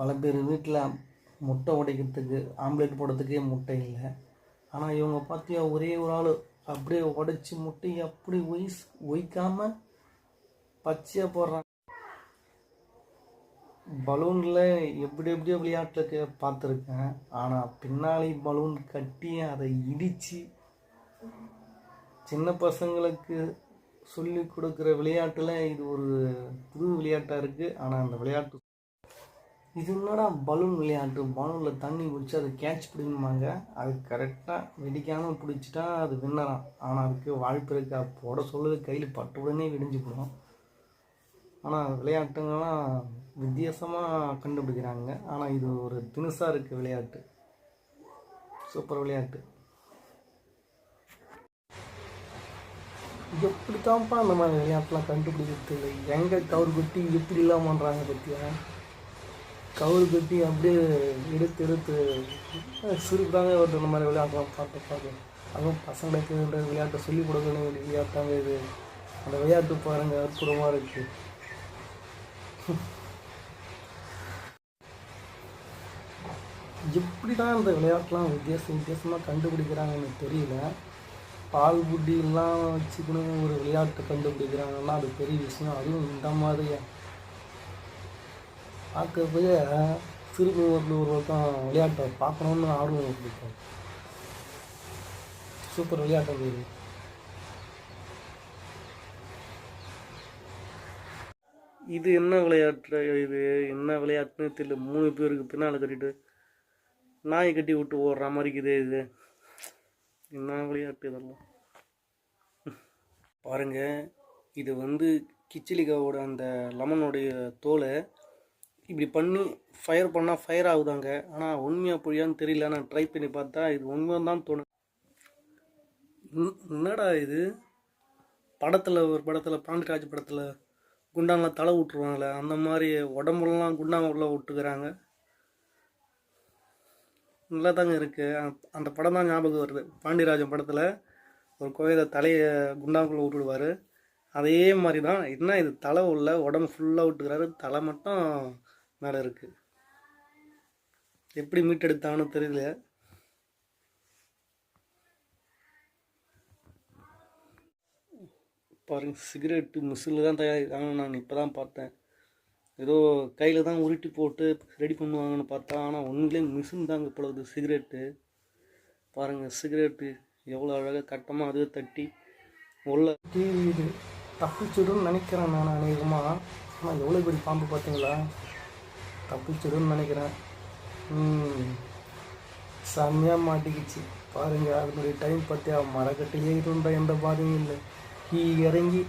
பல பேர் வீட்டில் முட்டை உடைக்கிறதுக்கு ஆம்லேட் போடுறதுக்கே முட்டை இல்லை. ஆனால் இவங்க பார்த்தியா ஒரே ஒரு ஆள். அப்படியே உடைச்சி முட்டையை அப்படி ஒய்ஸ் ஒய்க்காமல் பச்சையாக போடுறாங்க. பலூனில் எப்படி எப்படியோ விளையாட்டில் பார்த்துருக்கேன். ஆனால் பின்னாடி பலூன் கட்டி அதை இடித்து சின்ன பசங்களுக்கு சொல்லி கொடுக்குற விளையாட்டில் இது ஒரு புது விளையாட்டாக இருக்குது ஆனால் அந்த விளையாட்டு இது என்னடா பலூன் விளையாட்டு? பலூனில் தண்ணி பிடிச்சி அதை கேட்ச் பிடிக்குமாங்க அது கரெக்டாக வெடிக்காமல் பிடிச்சிட்டா அது வின்னராம் ஆனால் அதுக்கு வாய்ப்பு இருக்கா? போட சொல்லுது. கையில் பட்ட உடனே விடிஞ்சு போடும். ஆனால் விளையாட்டுங்கெல்லாம் வித்தியாசமாக கண்டுபிடிக்கிறாங்க. ஆனால் இது ஒரு தினுசாக இருக்குது விளையாட்டு. சூப்பர் விளையாட்டு. எப்படித்தான்ப்பா அந்த மாதிரி விளையாட்டுலாம் கண்டுபிடிக்கிறது? எங்கே கவர் குட்டி இப்படிலாம் பண்ணுறாங்க பற்றியா கவுரு கட்டி அப்படியே எடுத்து எடுத்து சிறுதாங்க ஒரு மாதிரி விளையாட்டுலாம் பார்த்து பார்த்து. அதுவும் பசங்களுக்கு விளையாட்டை சொல்லிக் கொடுக்கணும் விளையாட்டாங்க இது. அந்த விளையாட்டு பாருங்க அற்புதமாக இருக்குது எப்படி தான் இந்த விளையாட்டுலாம் வித்தியாசம் வித்தியாசமாக கண்டுபிடிக்கிறாங்கன்னு தெரியல. பால் புட்டிலாம் வச்சுக்கணும் ஒரு விளையாட்டு கண்டுபிடிக்கிறாங்கன்னா அது பெரிய விஷயம். அதுவும் இந்த மாதிரியா பார்க்கறப்பயே திருப்பி ஒரு ஒரு பக்கம் விளையாட்டை பார்க்கணுன்னு ஆர்வம் பிடிக்கும் சூப்பர் விளையாட்டு அது இது என்ன விளையாட்டு இது? என்ன விளையாட்டுன்னு தெரியல. மூணு பேருக்கு பின்னால் கட்டிட்டு நாய் கட்டி விட்டு ஓடுற மாதிரி இருக்குது இது. என்ன விளையாட்டு இதெல்லாம்? பாருங்கள் இது வந்து கிச்சிலிகாவோட அந்த லெமனுடைய தோலை இப்படி பண்ணி ஃபயர் பண்ணால் ஃபயர் ஆகுதாங்க. ஆனால் உண்மையாக பொழியான்னு தெரியல. நான் ட்ரை பண்ணி பார்த்தா இது உண்மையாக தான் தோணும் என்னடா இது படத்தில் ஒரு படத்தில் பாண்டிராஜ் படத்தில் குண்டானில் தலை விட்டுருவாங்களே அந்த மாதிரி உடம்புலாம் குண்டான் விட்டுக்கிறாங்க நல்லா தாங்க இருக்குது அந்த படம் தான் ஞாபகம் வருது. பாண்டியராஜன் படத்தில் ஒரு கோயிலை தலையை குண்டாங்குள்ளே விட்டுடுவார் அதே மாதிரி தான் என்ன இது தலை உள்ள உடம்பு ஃபுல்லாக விட்டுக்கிறாரு தலை மட்டும் மேலே இருக்குது எப்படி மீட்டெடுத்தான்னு தெரியல. பாருங்க சிகரெட்டு மிஷினில் தான் தயாரிக்கிறாங்க நான் இப்போ தான் பார்த்தேன். ஏதோ கையில் தான் உருட்டி போட்டு ரெடி பண்ணுவாங்கன்னு பார்த்தா ஆனால் உண்மையிலே மிஷின் தாங்க இப்பொழுது சிகரெட்டு. பாருங்கள் சிகரெட்டு எவ்வளோ அழகாக கட்டமாக அது தட்டி உள்ள டிவி இது தப்பிச்சிடும்னு நினைக்கிறேன் நான் அநேகமாக ஆனால் எவ்வளோ பெரிய பாம்பு பார்த்தீங்களா? தப்பிச்சிடும்னு நினைக்கிறேன். செம்மையாக மாட்டிக்கிச்சு. பாருங்கள் அதனுடைய டைம் பார்த்தியா மரக்கட்டையே இருந்தால் எந்த பாதையும் இல்லை. கீ இறங்கி